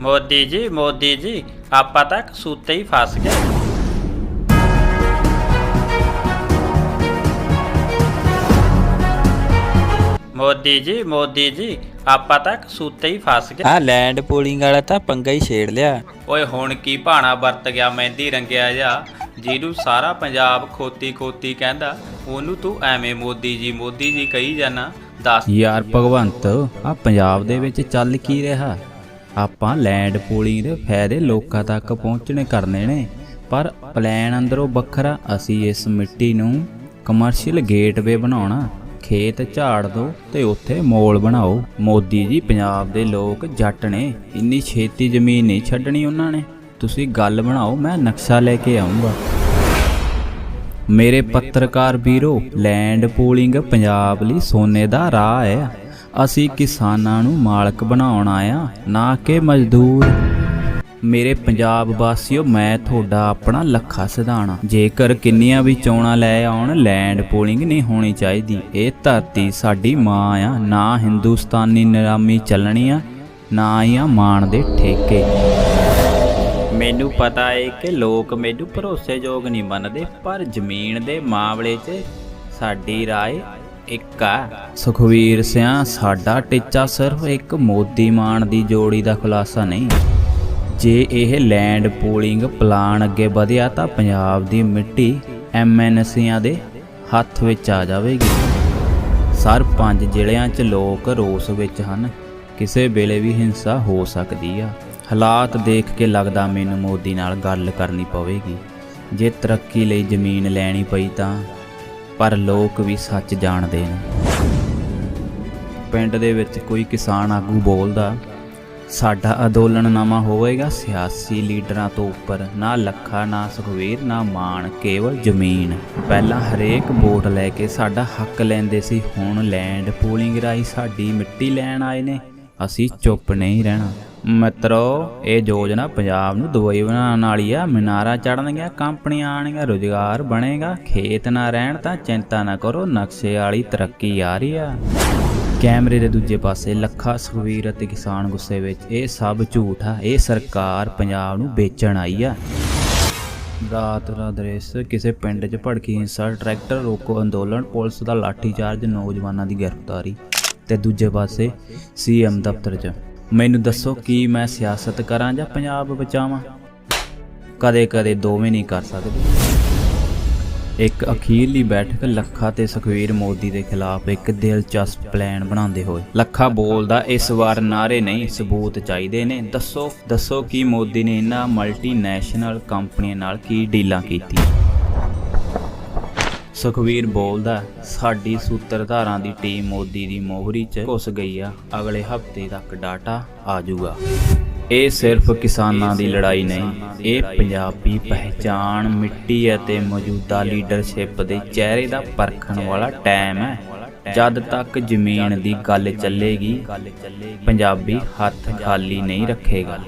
ਮੋਦੀ ਜੀ ਮੋਦੀ ਜੀ ਆਪਾਂ ਤਾਂ ਕਸੂਤੇ ਹੀ ਫਸ ਗਏ। ਮੋਦੀ ਜੀ ਮੋਦੀ ਜੀ ਆਪਾਂ ਤਾਂ ਕਸੂਤੇ ਹੀ ਫਸ ਗਏ। ਆ ਲੈਂਡ ਪੂਲਿੰਗ ਵਾਲਾ ਤਾਂ ਪੰਗਾ ਹੀ ਛੇੜ ਲਿਆ। ਓਏ ਹੁਣ ਕੀ ਭਾਣਾ ਵਰਤ ਗਿਆ ਮਹਿੰਦੀ ਰੰਗਿਆ ਜਾ ਜਿਹਨੂੰ ਸਾਰਾ ਪੰਜਾਬ ਖੋਤੀ ਖੋਤੀ ਕਹਿੰਦਾ ਉਹਨੂੰ ਤੂੰ ਐਵੇਂ ਮੋਦੀ ਜੀ ਮੋਦੀ ਜੀ ਕਹੀ ਜਾਣਾ ਦੱਸ ਯਾਰ ਭਗਵੰਤ ਆ ਪੰਜਾਬ ਦੇ ਵਿੱਚ ਚੱਲ ਕੀ ਰਿਹਾ? ਆਪਾਂ ਲੈਂਡ ਪੂਲਿੰਗ ਦੇ ਫਾਇਦੇ ਲੋਕਾਂ ਤੱਕ ਪਹੁੰਚਣੇ ਕਰਨੇ ਨੇ। ਪਰ ਪਲਾਨ ਅੰਦਰੋਂ ਵੱਖਰਾ, ਅਸੀਂ ਇਸ ਮਿੱਟੀ ਨੂੰ ਕਮਰਸ਼ੀਅਲ ਗੇਟਵੇ ਬਣਾਉਣਾ। ਖੇਤ ਝਾੜ ਦੋ ਤੇ ਉੱਥੇ ਮੋਲ ਬਣਾਓ। ਮੋਦੀ ਜੀ, ਪੰਜਾਬ ਦੇ ਲੋਕ ਜੱਟ ਨੇ। ਇੰਨੀ ਛੇਤੀ ਜ਼ਮੀਨ ਨਹੀਂ ਛੱਡਣੀ ਉਹਨਾਂ ਨੇ। ਤੁਸੀਂ ਗੱਲ ਬਣਾਓ, ਮੈਂ ਨਕਸ਼ਾ ਲੈ ਕੇ ਆਉਂਗਾ ਮੇਰੇ ਪੱਤਰਕਾਰ ਵੀਰੋ, ਲੈਂਡ ਪੂਲਿੰਗ ਪੰਜਾਬ ਲਈ ਸੋਨੇ ਦਾ ਰਾਹ ਹੈ। ਅਸੀਂ ਕਿਸਾਨਾਂ ਨੂੰ ਮਾਲਕ ਬਣਾਉਣ ਆਇਆ, ਨਾ ਕਿ ਮਜ਼ਦੂਰ। ਮੇਰੇ ਪੰਜਾਬ ਵਾਸੀਓ, ਮੈਂ ਤੁਹਾਡਾ ਆਪਣਾ ਲੱਖਾ ਸਿਧਾਣਾ। ਜੇਕਰ ਕਿੰਨੀਆਂ ਵੀ ਚੋਣਾਂ ਲੈ ਆਉਣ, ਲੈਂਡ ਪੂਲਿੰਗ ਨਹੀਂ ਹੋਣੀ ਚਾਹੀਦੀ। ਇਹ ਧਰਤੀ ਸਾਡੀ ਮਾਂ ਆ, ਨਾ ਹਿੰਦੁਸਤਾਨੀ ਨਿਰਾਮੀ ਚੱਲਣੀ ਆ, ਨਾ ਹੀ ਆ ਮਾਣ ਦੇ ਠੇਕੇ। ਮੈਨੂੰ ਪਤਾ ਏ ਕਿ ਲੋਕ ਮੈਨੂੰ ਭਰੋਸੇਯੋਗ ਨਹੀਂ ਮੰਨਦੇ, ਪਰ ਜ਼ਮੀਨ ਦੇ ਮਾਮਲੇ 'ਚ ਸਾਡੀ ਰਾਏ ਇੱਕ ਆ। ਸੁਖਵੀਰ ਸਿਆਂ, ਸਾਡਾ ਟੀਚਾ ਸਿਰਫ ਇੱਕ ਮੋਦੀ ਮਾਨ ਦੀ ਜੋੜੀ ਦਾ ਖੁਲਾਸਾ ਨਹੀਂ। ਜੇ ਇਹ ਲੈਂਡ ਪੂਲਿੰਗ ਪਲਾਨ ਅੱਗੇ ਵਧਿਆ ਤਾਂ ਪੰਜਾਬ ਦੀ ਮਿੱਟੀ ਐਮਐਨਸੀਆਂ ਦੇ ਹੱਥ ਵਿੱਚ ਆ ਜਾਵੇਗੀ। ਸਰ ਪੰਜ ਜ਼ਿਲ੍ਹਿਆਂ 'ਚ ਲੋਕ ਰੋਸ ਵਿੱਚ ਹਨ। ਕਿਸੇ ਵੇਲੇ ਵੀ ਹਿੰਸਾ ਹੋ ਸਕਦੀ ਆ। ਹਾਲਾਤ ਦੇਖ ਕੇ ਲੱਗਦਾ ਮੈਨੂੰ ਮੋਦੀ ਨਾਲ ਗੱਲ ਕਰਨੀ ਪਵੇਗੀ। ਜੇ ਤਰੱਕੀ ਲਈ ਜ਼ਮੀਨ ਲੈਣੀ ਪਈ ਤਾਂ ਪਰ ਲੋਕ ਵੀ ਸੱਚ ਜਾਣਦੇ ਨੇ। ਪਿੰਡ ਦੇ ਵਿੱਚ ਕੋਈ ਕਿਸਾਨ ਆਗੂ ਬੋਲਦਾ, ਸਾਡਾ ਅੰਦੋਲਨ ਅੰਦੋਲਨਨਾਮਾ ਹੋਵੇਗਾ, ਸਿਆਸੀ ਲੀਡਰਾਂ ਤੋਂ ਉੱਪਰ ਨਾ ਲੱਖਾ, ਨਾ ਸੁਖਵੀਰ ਨਾ ਮਾਨ ਕੇਵਲ ਜ਼ਮੀਨ। ਪਹਿਲਾਂ ਹਰੇਕ ਵੋਟ ਲੈ ਕੇ ਸਾਡਾ ਹੱਕ ਲੈਂਦੇ ਸੀ, ਹੁਣ ਲੈਂਡ ਪੂਲਿੰਗ ਰਾਈ ਸਾਡੀ ਮਿੱਟੀ ਲੈਣ ਆਏ ਨੇ। ਅਸੀਂ ਚੁੱਪ ਨਹੀਂ ਰਹਿਣਾ। ਮਿੱਤਰੋ, ਇਹ ਯੋਜਨਾ ਪੰਜਾਬ ਨੂੰ ਦੁਬਈ ਬਣਾਉਣ ਵਾਲੀ ਆ। ਮਨਾਰਾ ਚੜਨਗੀਆਂ ਕੰਪਨੀਆਂ ਆਣਗੀਆਂ ਰੋਜ਼ਗਾਰ ਬਣੇਗਾ। ਖੇਤ ਨਾ ਰਹਿਣ ਤਾਂ ਚਿੰਤਾ ਨਾ ਕਰੋ, ਨਕਸ਼ੇ ਵਾਲੀ ਤਰੱਕੀ ਆ ਰਹੀ ਆ। ਕੈਮਰੇ ਦੇ ਦੂਜੇ ਪਾਸੇ ਲੱਖਾ ਸੁਖਵੀਰ ਅਤੇ ਕਿਸਾਨ ਗੁੱਸੇ ਵਿੱਚ, ਇਹ ਸਭ ਝੂਠ ਆ। ਇਹ ਸਰਕਾਰ ਪੰਜਾਬ ਨੂੰ ਵੇਚਣ ਆਈ ਆ। ਰਾਤ ਦਾ ਦ੍ਰਿਸ਼, ਕਿਸੇ ਪਿੰਡ 'ਚ ਭੜਕੀ ਹਿੰਸਾ ਟਰੈਕਟਰ ਰੋਕੋ ਅੰਦੋਲਨ, ਪੁਲਿਸ ਦਾ ਲਾਠੀਚਾਰਜ, ਨੌਜਵਾਨਾਂ ਦੀ ਗ੍ਰਿਫਤਾਰੀ। ਤੇ ਦੂਜੇ ਪਾਸੇ ਸੀਐਮ ਦਫ਼ਤਰ 'ਚ। ਮੈਨੂੰ ਦੱਸੋ ਕੀ ਮੈਂ ਸਿਆਸਤ ਕਰਾਂ ਜਾਂ ਪੰਜਾਬ ਬਚਾਵਾਂ? ਕਦੇ-ਕਦੇ ਦੋਵੇਂ ਨਹੀਂ ਕਰ ਸਕਦੇ। ਇੱਕ ਅਖੀਰਲੀ ਬੈਠਕ ਲੱਖਾ ਤੇ ਸੁਖਵੀਰ ਮੋਦੀ ਦੇ ਖਿਲਾਫ ਇੱਕ ਦਿਲਚਸਪ ਪਲਾਨ ਬਣਾਉਂਦੇ ਹੋਏ। ਲੱਖਾ ਬੋਲਦਾ, ਇਸ ਵਾਰ ਨਾਰੇ ਨਹੀਂ, ਸਬੂਤ ਚਾਹੀਦੇ ਨੇ। ਦੱਸੋ ਦੱਸੋ ਕਿ ਮੋਦੀ ਨੇ ਇਹਨਾਂ ਮਲਟੀਨੈਸ਼ਨਲ ਕੰਪਨੀਆਂ ਨਾਲ ਕੀ ਡੀਲਾਂ ਕੀਤੀਆਂ? ਸੁਖਵੀਰ ਬੋਲਦਾ, ਸਾਡੀ ਸੂਤਰਧਾਰਾਂ ਦੀ ਟੀਮ ਮੋਦੀ ਦੀ ਮੋਹਰੀ 'ਚ ਘੁਸ ਗਈ ਆ, ਅਗਲੇ ਹਫ਼ਤੇ ਤੱਕ ਡਾਟਾ ਆ ਜਾਊਗਾ। ਇਹ ਸਿਰਫ ਕਿਸਾਨਾਂ ਦੀ ਲੜਾਈ ਨਹੀਂ, ਇਹ ਪੰਜਾਬੀ ਪਹਿਚਾਣ, ਮਿੱਟੀ ਅਤੇ ਮੌਜੂਦਾ ਲੀਡਰਸ਼ਿਪ ਦੇ ਚਿਹਰੇ ਦਾ ਪਰਖਣ ਵਾਲਾ ਟਾਈਮ ਹੈ। ਜਦ ਤੱਕ ਜ਼ਮੀਨ ਦੀ ਗੱਲ ਚੱਲੇਗੀ, ਪੰਜਾਬੀ ਹੱਥ ਖਾਲੀ ਨਹੀਂ ਰੱਖੇਗਾ।